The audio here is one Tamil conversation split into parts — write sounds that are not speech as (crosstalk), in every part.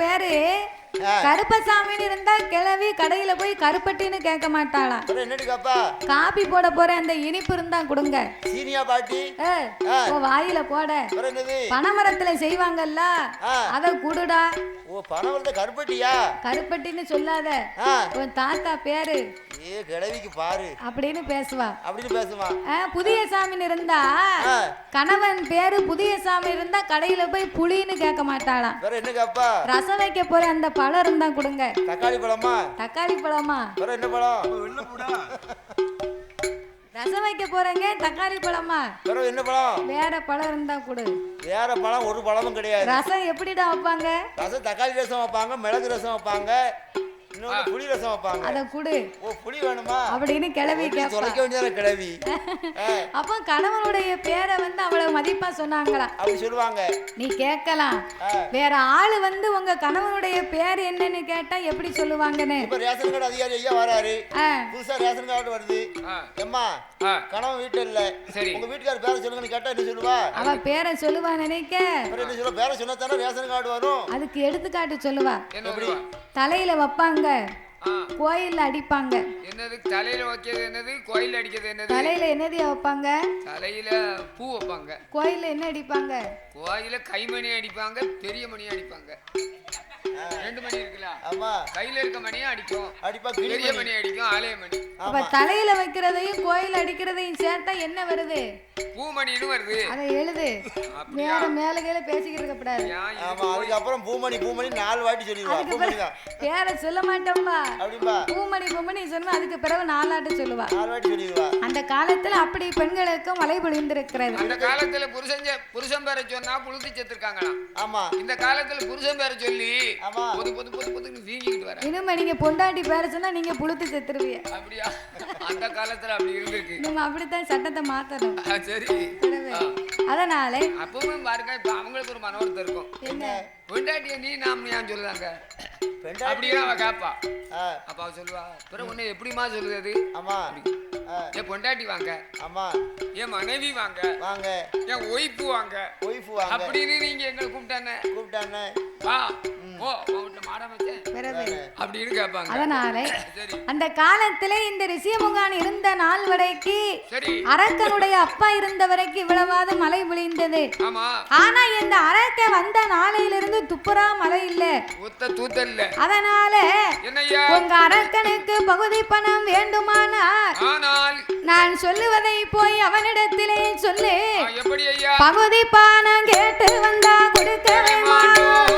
பேரு? கருப்பசாமின்னு இருந்தா கிளவி கடையில போய் கருப்பட்டின்னு கேட்க காப்பா? காபி போட போற அந்த இனிப்பு இருந்தா கொடுங்க. சீனியா பாட்டி? வாயில போட. பனைமரத்துல செய்வாங்கல்ல. அத குடுடா. ஓ பணம் வருது கருப்பட்டியா? கருப்பட்டின்னு சொல்லாத. உன் தாத்தா பேரு. ஏ கிழவிக்கு பாரு. அப்படின்னு பேசுவா. அப்படின்னு பேசுமா ஆ, புதிய சாமின்னு இருந்தா. கணவன் பேரு புதிய சாமி இருந்தா கடையில போய் புளின்னு கேட்க மாட்டாளாம். ரசம் வைக்க போற அந்த பழம் இருந்தா கொடுங்க. தக்காளி பழமா? தக்காளி பழமா? வேற என்ன பழம்? ரசம் வைக்க போறேங்க தக்காளி பழமா? வேற என்ன பழம்? வேற பழம் இருந்தா கொடு. வேற பழம் ஒரு பழமும் கிடையாது. ரசம் எப்படிடா வைப்பாங்க? ரசம் தக்காளி ரசம் வைப்பாங்க மிளகு ரசம் வைப்பாங்க. இன்னொன்று புளி ரசம் வைப்பாங்க அத குடு. ஓ புளி வேணுமா? அப்படின்னு கிளவி கேட்பா. தொலைக்க வேண்டியதான கிழவி (laughs) ஆ, அப்போ கணவனுடைய பேரை வந்து அவ்வளவு மதிப்பா சொன்னாங்களா? அப்படி சொல்லுவாங்க. நீ கேட்கலாம். வேற ஆளு வந்து உங்க கணவனுடைய பேர் என்னன்னு கேட்டா எப்படி சொல்லுவாங்கன்னு? இப்ப ரேஷன் கார்டு அதிகாரி ஐயா வராரு. புதுசா ரேஷன் கார்டு வருது. எம்மா கணவன் வீட்டுல இல்ல. சரி. உங்க வீட்டுக்காரர் பேர சொல்லுங்கன்னு கேட்டா என்ன சொல்லுவா? அவ பேரை சொல்லுவா நினைக்க. பேர சொன்னா தானே ரேஷன் கார்டு வரும். அதுக்கு எடுத்துக்காட்டு சொல்லுவா. என்ன? தலையில வைப்பாங்க. கோயில்ல அடிப்பாங்க. என்னது? தலையில வைக்கிறது என்னது? கோயில் அடிக்கிறது என்னது? தலையில என்னது வைப்பாங்க? தலையில பூ வைப்பாங்க. கோயில்ல என்ன அடிப்பாங்க? கோயில கைமணி அடிப்பாங்க பெரிய மணி அடிப்பாங்க. ரெண்டு மணி இருக்குல்ல? ஆமா. கையில இருக்க மணியும் அடிக்கும். அடிப்பா பெரிய மணி. அடிக்கும் ஆலய மணி. அப்ப தலையில வைக்கிறதையும் கோயில் அடிக்கிறதையும் சேர்த்தா என்ன வருது? பூ மணின்னு வருது. அதை எழுது? வேற மேல கீழே பேசிக்கிட்டு இருக்க கூடாது ஆமா அதுக்கப்புறம் பூமணி பூமணி நாலு வாட்டி சொல்லிடுவா பேரை சொல்ல மாட்டோம்பா அப்படிம்பா. பூமணி பூமணி சொல்லுவா அதுக்கு பிறகு நாலாட்டு சொல்லுவா. நாலு வாட்டி சொல்லிடுவா. அந்த காலத்துல அப்படி பெண்களுக்கு மழை பொழிந்திருக்கிறது. அந்த காலத்துல புருஷன் புருஷன் பேரை சொன்னா புழுத்தி செத்துருக்காங்களாம். ஆமா. இந்த காலத்துல புருஷன் பேரை சொல்லி ஆமா. பொது பொது பொது பொதுன்னு வீங்கிக்கிட்டு வர இனிமே நீங்க பொண்டாட்டி பேர சொன்னா நீங்க புளுத்து செத்துருவீங்க. அப்படியா? அந்த காலத்துல அப்படி இருந்திருக்கு. நம்ம அப்படித்தான் சட்டத்தை மாத்தணும். சரி. அதனால அப்பவும் பாருங்க இப்ப அவங்களுக்கு ஒரு மனோர்த்தம் இருக்கும். என்ன? பொண்டாட்டிய நீ நாம் ஏன் சொல்லுதாங்க பெண்டாட்டி? அப்படின்னு அவ கேப்பா. ஆ, அப்ப அவ சொல்லுவா பிறகு உன்னை எப்படிமா சொல்லுது அது ஆமா ஆ, என் பொண்டாட்டி வாங்க. ஆமா. என் மனைவி வாங்க. வாங்க. என் ஒய்ஃபு வாங்க. ஒய்ஃப் வாங்க. அப்படின்னு நீங்க எங்களை கூப்பிட்டானே? கூப்பிட்டானே. வா. ஓ உன் வீட்டுல மாட வச்சேன் பிறகு. அப்படின்னு கேட்பாங்க அதனால அந்த காலத்துல இந்த ரிஷியமுகான் இருந்த நாள் வரைக்கு அரக்கனுடைய அப்பா இருந்த வரைக்கும் இவ்வளவாவது மழை பொழிந்தது. ஆமா. ஆனா இந்த அரக்க வந்த நாளையிலிருந்து துப்புரா மழை இல்ல. ஒத்த தூத்தல்ல. அதனால என்னய்யா? உங்க அரக்கனுக்கு பகுதி பணம் வேண்டுமானால் நான் சொல்லுவதை போய் அவனிடத்திலே சொல்லு. பகுதி பணம் கேட்டு வந்தா கொடுக்கவே மாட்டோம்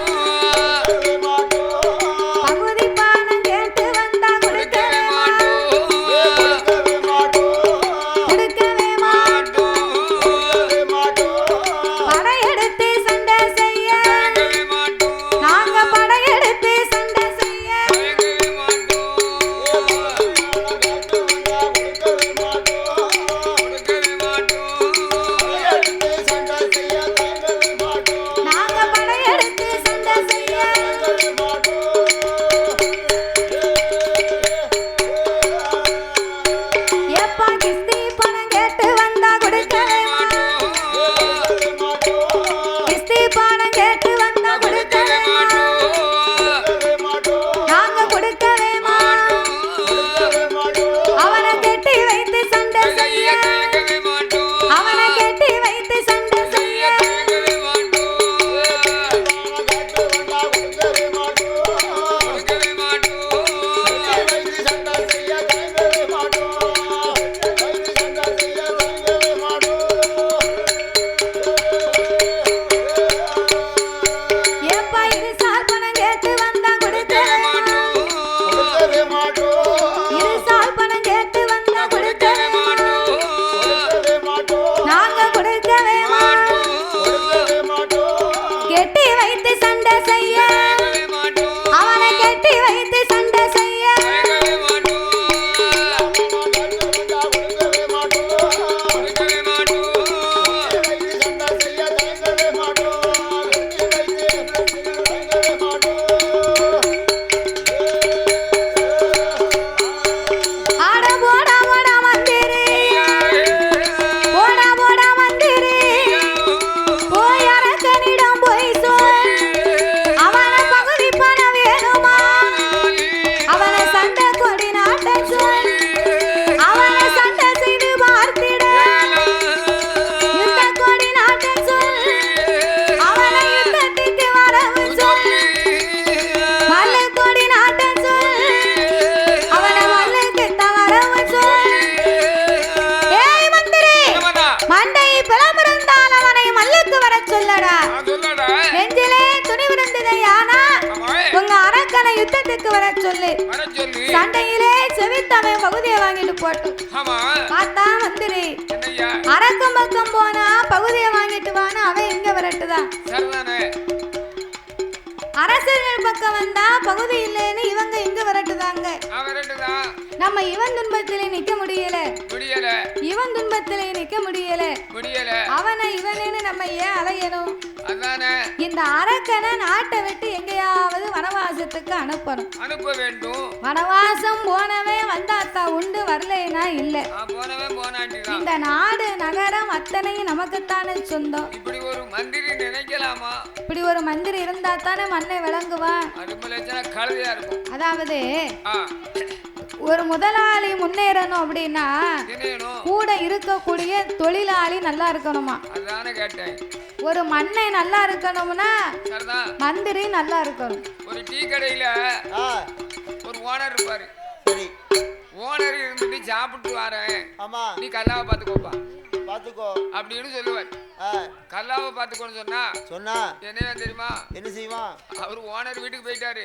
பகுதியை வாங்கிட்டு போட்டு ஆமா. பார்த்தா அரக்கம் பக்கம் போனா பகுதியை வாங்கிட்டு வான்னு அவன் இங்க வரட்டுதான் அரசர்கள் பக்கம் வந்தா பகுதி இல்லைன்னு இவங்க இங்க வரட்டுதாங்க. நம்ம இவன் துன்பத்திலே நிக்க முடியல. முடியல. இவன் துன்பத்திலே நிக்க முடியல. முடியல. அவனை இவனேன்னு நம்ம ஏன் அலையணும்? அதானே. இந்த அரக்கனை நாட்டை விட்டு எங்கேயாவது வனவாசத்துக்கு அனுப்பணும். அனுப்ப வேண்டும். வனவாசம் போனவன் வந்தாத்தா உண்டு வரலைனா இல்ல. போனவன் இந்த நாடு நகரம் அத்தனையும் நமக்குத்தானே சொந்தம். இப்படி ஒரு மந்திரி நினைக்கலாமா? இப்படி ஒரு மந்திரி இருந்தா தானே மண்ணை விளங்குவான்? இருக்கும். அதாவது ஒரு முதலாளி முன்னேறணும் அப்படின்னா கூட இருக்கக்கூடிய தொழிலாளி நல்லா இருக்கணுமா? அதானே கேட்டேன். ஒரு மண்ணை நல்லா இருக்கணும்னா மந்திரி நல்லா இருக்கணும். ஒரு டீ கடையில ஒரு ஓனர் இருப்பாரு. சரி. ஓனர் இருந்துட்டு சாப்பிட்டு வரேன். ஆமா. நீ கல்லாவை பார்த்துக்கோப்பா பார்த்துக்கோ அப்படின்னு சொல்லுவார். கல்லாவை பார்த்துக்கோன்னு சொன்னா சொன்னா. என்ன தெரியுமா? என்ன செய்வான்? அவர் ஓனர் வீட்டுக்கு போயிட்டாரு.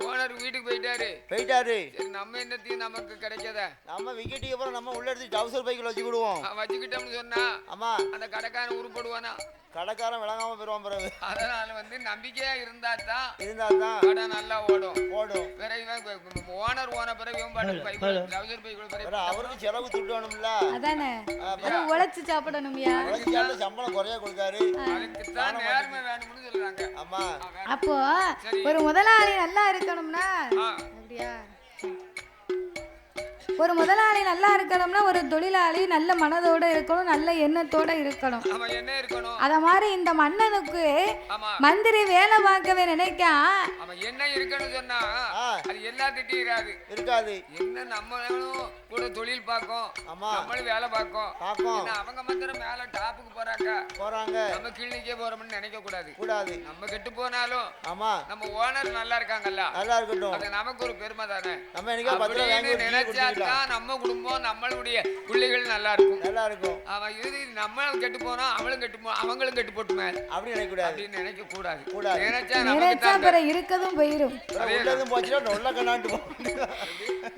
ஓனர் வீட்டுக்கு போயிட்டாரு. போயிட்டாரு. சரி நம்ம என்னத்தையும் நமக்கு கிடைக்காத? நம்ம விக்கெட்டுக்கு அப்புறம் நம்ம உள்ள எடுத்து டவுசர் பைக்கில் வச்சு விடுவோம் வச்சுக்கிட்டோம்னு சொன்னா ஆமா. அந்த கடைக்காரன் உருப்படுவானா? கடைக்காரன் விளங்காம போயிடுவான் பிறகு. அதனால வந்து நம்பிக்கையா இருந்தா தான் இருந்தா தான் கடை நல்லா ஓடும். போடும் பிறகு ஓனர் ஓன பிறகு இவன் பாட்டு பைக் ட்ரௌசர் பைக்குள்ள வேற பிறகு அவருக்கு செலவு துட்டணும்ல. அதானே? உழைச்சு சாப்பிடணும்யா? சம்பளம் குறைய கொடுக்காரு. அதுக்கு தான் நேர்மை வேணும்னு சொல்றாங்க. ஆமா. அப்போ ஒரு முதலாளி நல்லா இருக்கணும்னா அப்படியா? ஒரு முதலாளி நல்லா இருக்கணும்னா ஒரு தொழிலாளி நல்ல மனதோட இருக்கணும் நல்ல எண்ணத்தோட இருக்கணும். அவன் என்ன இருக்கணும்? அத மாதிரி இந்த மன்னனுக்கு ஆமா. மந்திரி வேலை பார்க்கவே நினைக்கா. என்ன இருக்கணும் சொன்னா. அது எல்லாத்திட்டையும் இராது. இருக்காது. என்ன நம்மளும் தொழில் பார்க்கும். ஆமா. நம்மளும் வேலை பார்க்கும். ஏன்னா அவங்க மாத்திரம் மேல டாப்புக்கு போறாங்க போறாங்க. நம்ம கிளினிக்கே போறோம்னு நினைக்க கூடாது. கூடாது. நம்ம கெட்டு போனாலும் ஆமா. நம்ம ஓனர் நல்லா இருக்காங்கல்ல? நல்லா இருக்கட்டும். அது நமக்கு ஒரு பெருமை தானே? நம்ம வாங்கி குடிச்சுக்கலாம் நினைச்சாதான் நம்ம குடும்பம் நம்மளுடைய பிள்ளைகள் நல்லா இருக்கும். நல்லா இருக்கும். அவன் இது நம்மளும் கெட்டு போனா அவளும் கெட்டு போ அவங்களும் கெட்டு போட்டுமே அப்படி நினைக்க கூடாது. அப்படின்னு நினைக்க கூடாது. கூடாது. நினைச்சா நினைச்சா தான் பிற இருக்கதும் போயிரும். உள்ளதும் போச்சுன்னா நொல்ல கண்ணாண்டு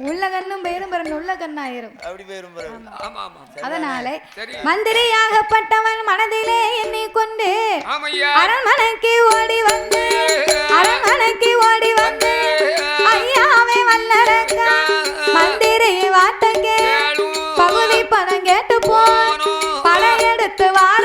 உள்ள கண்ணும் போயிரும் பிற உள்ள கண்ணாயிரும் அப்படி போயிரும் ஆமா. ஆமா அதனாலே மந்திரியாகப்பட்டவன் மனதிலே எண்ணிக்கொண்டு அரண்மனைக்கு ஓடி வந்து அரண்மனைக்கு ஓடி வந்து ஐயாவே வல்லரக்கா மந்திரி வார்த்தைக்கு பகுதி பணம் கேட்டு போ படையெடுத்து வாரா கிஸ்தி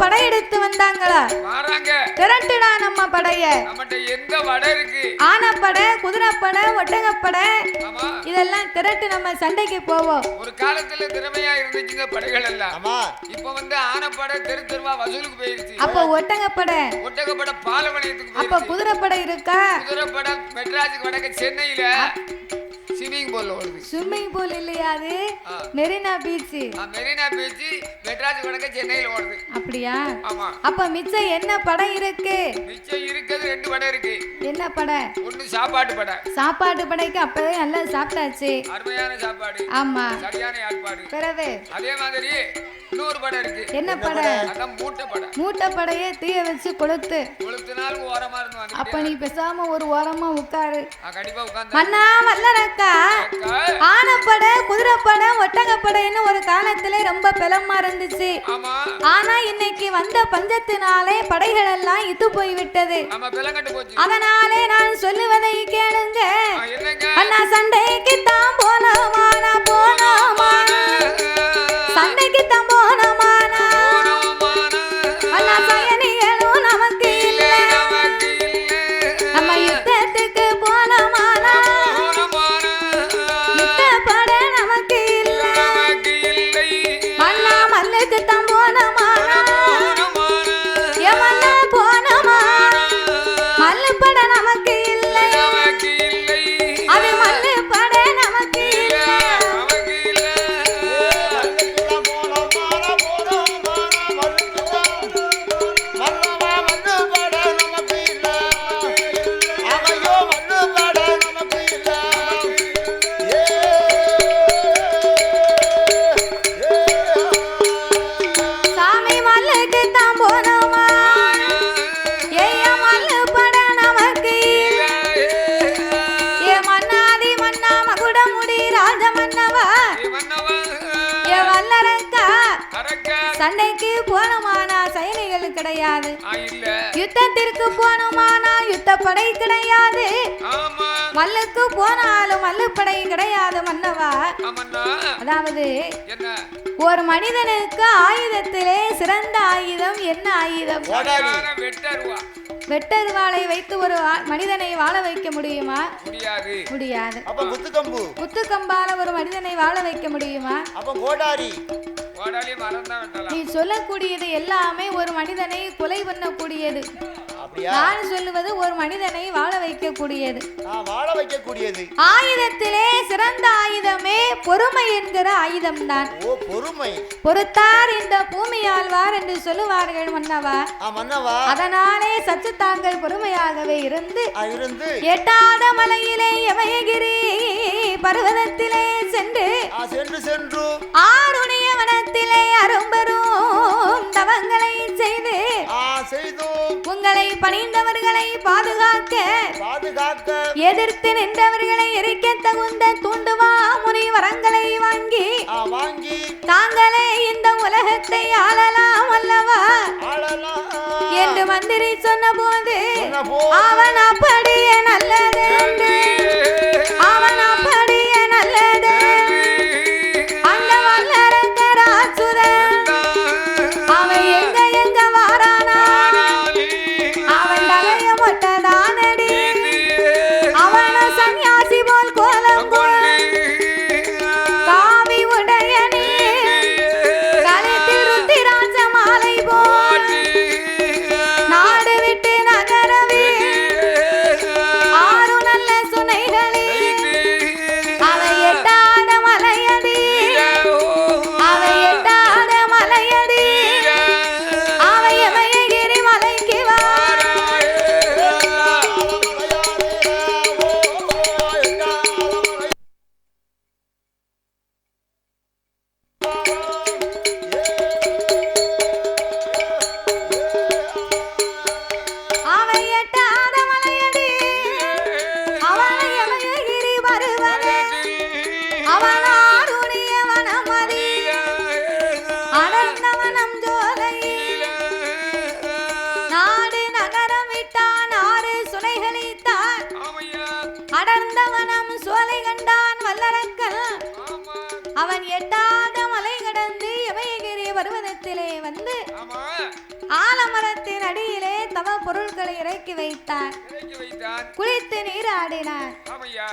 படையெடுத்து வந்தாங்களா? வராங்க. திரட்டுடா நம்ம படைய. எந்த வடை இருக்கு? ஆனப்படை குதிரைப்படை ஒட்டகப்படை ஆமா. இதெல்லாம் திரட்டு நம்ம சண்டைக்கு போவோம். ஒரு காலத்துல திறமையா இருந்துச்சுங்க படைகள் எல்லாம் ஆமா. இப்ப வந்து ஆனப்படை தெரு தெருவா வசூலுக்கு போயிருச்சு. அப்போ ஒட்டகப்படை. ஒட்டகப்படை பாலவனயத்துக்கு அப்ப குதிரைப்படை இருக்கா? குதிரைப்படை மெட்ராஸுக்கு வடக்க சென்னையில. ஸ்விம்மிங் பூல்ல ஓடுது. ஸ்விம்மிங் பூல் இல்லையா அது. மெரினா பீச். மெரினா பீச் மெட்ராஸுக்கு வடக்க சென்னையில ஓடுது. அப்படியா? ஆமா. அப்ப மிச்சம் என்ன படம் இருக்கு? மிச்சம் இருக்கிறது ரெண்டு படம் இருக்கு. என்ன படை ஒண்ணு சாப்பாட்டு படம். சாப்பாட்டு படைக்கு அப்பவே நல்லா சாப்பிட்டாச்சு. அருமையான சாப்பாடு. ஆமா. சரியான ஏற்பாடு. பிறகு? அதே மாதிரி இன்னொரு படம் இருக்கு. என்ன படை அதான் மூட்டை படம். மூட்டை படையே தீய வச்சு கொளுத்து. கொளுத்து நாள் ஓரமா இருந்து அப்ப நீ பேசாம ஒரு ஓரமா உட்காரு. கண்டிப்பா உட்கார்ந்து மன்னா வல்லரக்கா ஆனப்படை குதிரைப்படை ஒட்டகப்படைன்னு ஒரு காலத்துல ரொம்ப பெலமா இருந்துச்சு. ஆனா இன்னைக்கு வந்த பஞ்சத்தினாலே படைகள் எல்லாம் இத்து போய் விட்டது அதனாலே நான் சொல்லுவதை கேளுங்க. அண்ணா சண்டைக்கு தான் போனோமானா போனோமானா சண்டைக்கு தான் மன்னவா அதாவது என்ன? ஒரு மனிதனுக்கு ஆயுதத்திலே சிறந்த ஆயுதம் என்ன ஆயுதம்? வெட்டருவாளை வைத்து ஒரு மனிதனை வாழ வைக்க முடியுமா? முடியாது. முடியாது. முத்துக்கம்பால ஒரு மனிதனை வாழ வைக்க முடியுமா? நீ சொல்லக்கூடியது எல்லாமே ஒரு மனிதனை கொலை பண்ணக்கூடியது. நான் சொல்லுவது ஒரு மனிதனை வாழ வைக்கக்கூடியது. வாழ வைக்கக்கூடியது. ஆயுதத்திலே சிறந்த ஆயுதமே பொறுமை என்கிற ஆயுதம்தான். ஓ பொறுமை. பொறுத்தார் இந்த பூமி ஆழ்வார் என்று சொல்லுவார்கள் மன்னவா. மன்னவா. அதனாலே சற்று தாங்கள் பொறுமையாகவே இருந்து எட்டாத மலையிலே எமயகிரி பர்வதத்திலே சென்று சென்று சென்று. ஆருணிய வனத்திலே அரும்பெரும் செய்தோம் உங்களை பணிந்தவர்களை பாதுகாக்க பாதுகாக்க. எதிர்த்து நின்றவர்களை எரிக்க தகுந்த தூண்டுவா முனி வரங்களை வாங்கி வாங்கி. தாங்களே இந்த உலகத்தை ஆளலாம் அல்லவா? என்று மந்திரி சொன்னபோது சொன்னபோ அவன் அப்படியே நல்லது என்று எட்டாத மலை கடந்து இமயகிரி பர்வதத்திலே வந்து ஆலமரத்தின் அடியிலே தவ பொருட்களை இறக்கி வைத்தான் குளித்து நீராடினான்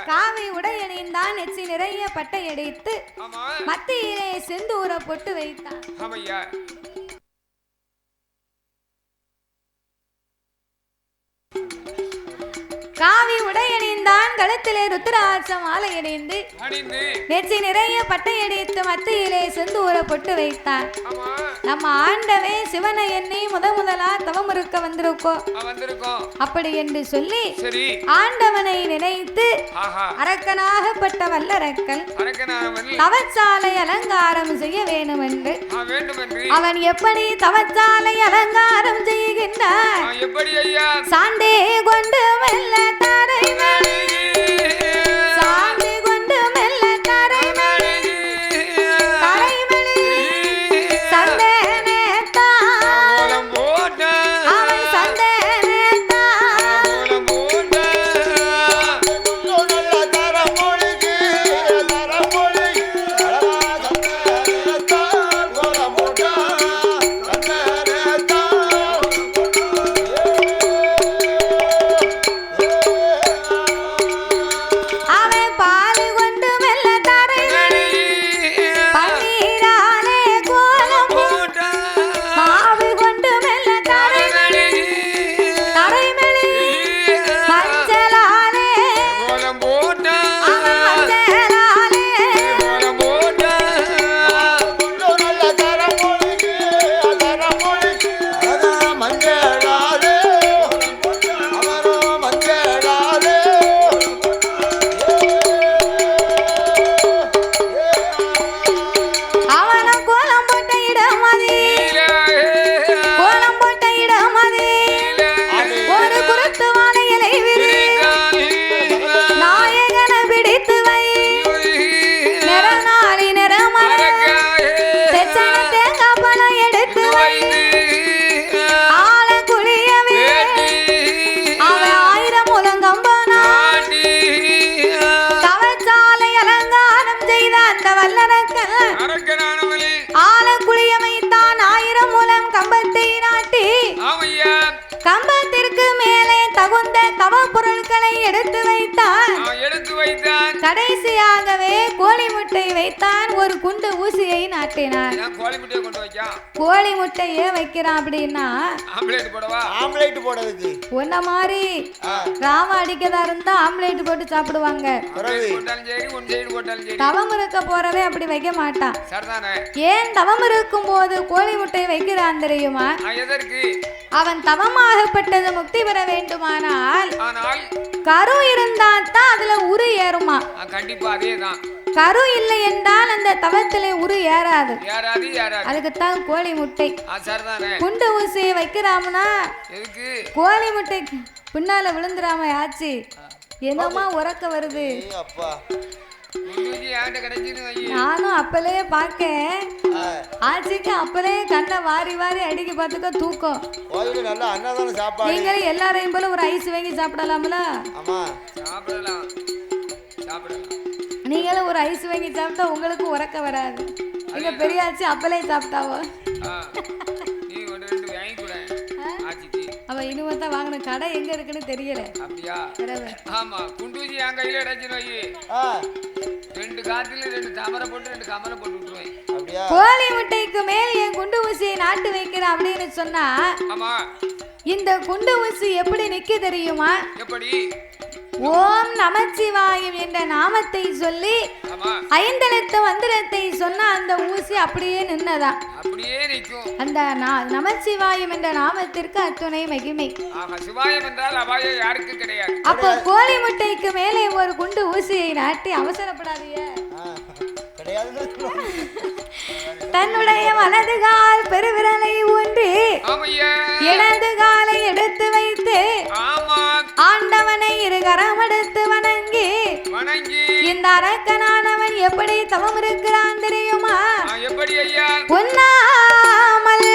காவி உடையணிந்தான் நெச்சி நிறைய பட்டையடித்து மத்தியிலே செந்தூர பொட்டு வைத்தான் காவி உடையணிந்தான் கழுத்திலே ருத்ராட்சம் மாலை அணிந்து. நெச்சி நிறைய பட்டையடித்து மத்தியிலே செந்தூர பொட்டு வைத்தான் ஆமா. நம்ம ஆண்டவே சிவனை எண்ணி முத முதலா தவம் இருக்க வந்திருக்கோம் அப்படி என்று சொல்லி ஆண்டவனை நினைத்து அரக்கனாகப்பட்ட அரக்கனானவன் தவச்சாலை அலங்காரம் செய்ய வேண்டும் என்று அவன் எப்படி தவச்சாலை அலங்காரம் செய்கின்றான்? சாண்டே குண்டு ஊசியை நாட்டினான் நான் கோழி முட்டையை கொண்டு வைக்கான் கோழி முட்டை ஏன் வைக்கிறான் அப்படின்னா ஆம்லேட் போடவா? ஆம்லேட் போடுறதுக்கு. உன்ன மாதிரி ராம அடிக்கதா இருந்தா ஆம்லேட் போட்டு சாப்பிடுவாங்க. தவம் இருக்க போறவே அப்படி வைக்க மாட்டான். சரிதானே? ஏன் தவம் இருக்கும் போது கோழி முட்டை வைக்கிறான் தெரியுமா? அவன் தவமாகப்பட்டது முக்தி பெற வேண்டுமானால் ஆனால் கரு இருந்தா தான் அதுல உரு ஏறுமா? கண்டிப்பா அதே தான் கரு இல்லை என்றால் அந்த தவத்திலே உரு ஏறாது. அதுக்குத்தான் கோழி முட்டை. குண்டு ஊசியை வைக்கிறாமனா? எதுக்கு? கோழி முட்டை பின்னால விழுந்துராம ஆச்சு என்னமா உறக்க வருது? நானும் அப்பலே பார்க்கேன். ஆ, ஆச்சிக்கு அப்பலே கண்ணை வாரி வாரி அடிக்க பார்த்துக்க தூக்கம். நீங்களும் எல்லாரையும் போல ஒரு ஐஸ் வாங்கி சாப்பிடலாம்ல? ஆமா. சாப்பிடலாம். சாப்பிடலாம். நீங்களும் ஒரு ஐஸ் வாங்கி சாப்பிட்டா உங்களுக்கு உறக்க வராது. எங்க பெரியாச்சி அப்பலே சாப்பிட்டாவோ? ஆ. நீ ஒன்று ரெண்டு வாங்கி கூட. ஆச்சிக்கு. அவ இனிமே தான் வாங்கின கடை எங்க இருக்குன்னு தெரியல. அப்படியா? ஆமா குண்டூசி என் கையில ஆ. ரெண்டு காத்துல ரெண்டு தாமரை போட்டு ரெண்டு கமலை போட்டு விட்டுருவேன் அப்படியா? கோழி முட்டைக்கு மேல் என் குண்டு ஊசியை நாட்டு வைக்கிறேன் அப்படின்னு சொன்னா ஆமா. இந்த குண்டு ஊசி எப்படி நிக்க தெரியுமா? எப்படி? ஓம் நமச்சிவாயம் என்ற நாமத்தை சொல்லி ஐந்தெழுத்து மந்திரத்தை சொன்ன அந்த ஊசி அப்படியே நின்னதா? அப்படியே நிற்கும். அந்த நமச்சிவாயம் என்ற நாமத்திற்கு அத்துணை மகிமை. சிவாயம் என்றால் அபாயம் யாருக்கும் கிடையாது. அப்போ கோழி முட்டைக்கு மேலே ஒரு குண்டு ஊசியை நாட்டி அவசரப்படாதீங்க. தன்னுடைய வலது கால் பெருவிரலை ஊன்றி இடது காலை எடுத்து வைத்து ஆண்டவனை இருகரம் எடுத்து வணங்கி இந்த அரக்கனானவன் எப்படி தவம் இருக்கிறான் தெரியுமா? ஆ, எப்படி ஐயா? உண்ணாமல்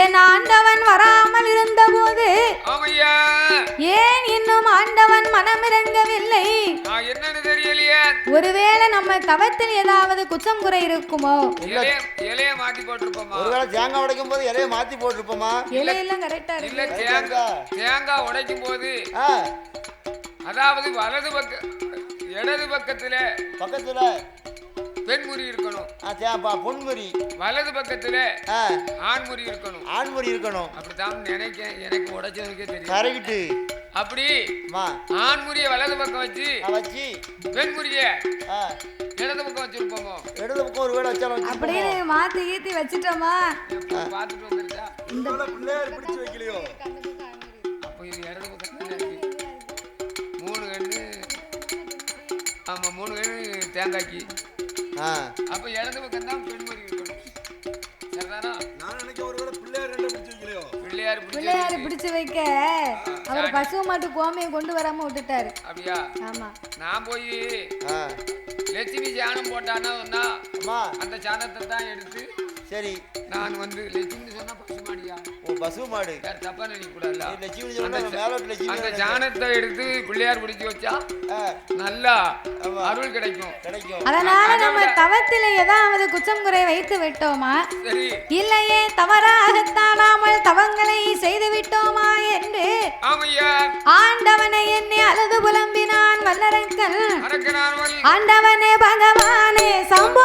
என் ஆண்டவன் வராமல் இருந்தபோது? ஆமையா. ஏன் இன்னும் ஆண்டவன் என்னன்னு தெரியலையே. ஒருவேளை நம்ம தவத்தில் ஏதாவது குற்றம் குறை இருக்குமோ? இலைய இலைய மாத்தி போட்டிருப்போமா? ஒருவேளை தேங்காய் உடைக்கும் போது இலைய மாத்தி போட்டிருப்போமா? இலையெல்லாம் கரெக்டா இல்ல இருக்கு தேங்காய் தேங்காய் உடைக்கும் போது அதாவது வலது பக்க இடது பக்கத்துல பக்கத்துல. பெண்முறி இருக்கணும். ஆ தேப்பா பொன்முறி வலது பக்கத்துல ஆ. ஆண்முறி இருக்கணும். ஆண்முறி இருக்கணும். அப்படித்தான் நினைக்க எனக்கு உடைச்சதுக்கே தெரியும். கரெக்டு அப்படி மா. ஆண்முறிய வலது பக்கம் வச்சு வச்சு. பெண்முறிய இடது பக்கம் வச்சிருப்போமோ? இடது பக்கம் ஒரு வேலை வச்சாலும் அப்படின்னு மாத்தி கீத்தி வச்சிட்டோமா? எப்படி பார்த்துட்டு வந்துருச்சா? பிள்ளையார் பிடிச்சு வைக்கலையோ? அப்போ இது இடது பக்கம். மூணு கண்ணு ஆமா மூணு கண்ணு தேங்காய்க்கு. அப்ப இடது பக்கம் தான் பெண்முறி இருக்கணும் சரிதானா? நான் நினைக்க ஒருவேளை பிள்ளையார் ரெண்டை பிடிச்சி வைக்கலையோ? பிள்ளையார் பிடிச்சி பிள்ளையாரு பிடிச்சு வைக்க. அவர் பசு மாட்டு கோமியம் கொண்டு வராம விட்டுட்டாரு. அப்படியா? ஆமா. நான் போய் லட்சுமி சாணம் போட்டானா அந்த சாணத்தை தான் எடுத்து சரி. நான் வந்து லட்சுமி பசு மாடு. தப்பா நினைக்க அந்த. சாணத்தை எடுத்து பிள்ளையார் பிடிச்சி வச்சா நல்லா. அருள் கிடைக்கும். கிடைக்கும். அதனால நம்ம தவத்தில் ஏதாவது குற்றம் குறை வைத்து விட்டோமா? சரி. இல்லையே தவறாகத்தானாமல் தவங்களை செய்து விட்டோமா என்று ஆண்டவனை எண்ணி அழுது புலம்பினான் வல்லரக்கன் ஆண்டவனே பகவானே சம்போ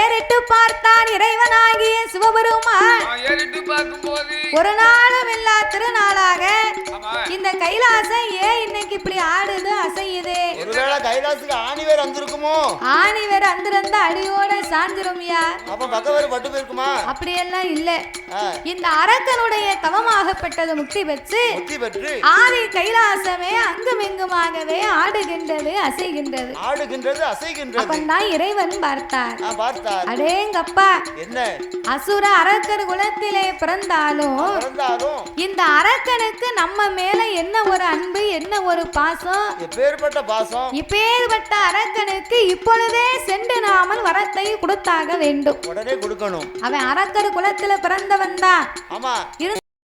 ஏறிட்டு பார்த்தான் இறைவனாகிய சிவபெருமான். ஒரு நாளும் இல்லா திருநாளாக. இந்த கைலாசம் ஏன் இன்னைக்கு இப்படி ஆடுது அசையுது? கைலாசுக்கு ஆணி வேற வந்திருக்குமோ ஆணி வேற அந்திருந்த அடியோட சாஞ்சிருமியா அப்ப பக்கம் வேற பட்டு போயிருக்குமா? அப்படியெல்லாம் இல்ல. இந்த அரக்கனுடைய தவமாகப்பட்டது முக்தி பெற்று முக்தி பெற்று. ஆதி கைலாசமே அங்குமெங்குமாகவே ஆடுகின்றது அசைகின்றது. ஆடுகின்றது அசைகின்றது. அப்பந்தான் இறைவன் பார்த்தார். பார்த்தார் அடேங்கப்பா என்ன? அசுர அரக்கர் குலத்திலே பிறந்தாலும் பிறந்தாலும் இந்த அரக்கனுக்கு நம்ம மேல என்ன ஒரு அன்பு என்ன ஒரு பாசம்? எப்பேற்பட்ட பாசம்? இப்பேற்பட்ட அரக்கனுக்கு இப்பொழுதே சென்று நாமல் வரத்தை கொடுத்தாக வேண்டும். உடனே கொடுக்கணும். அவன் அரக்கர் குலத்துல பிறந்தவன் தான். ஆமா.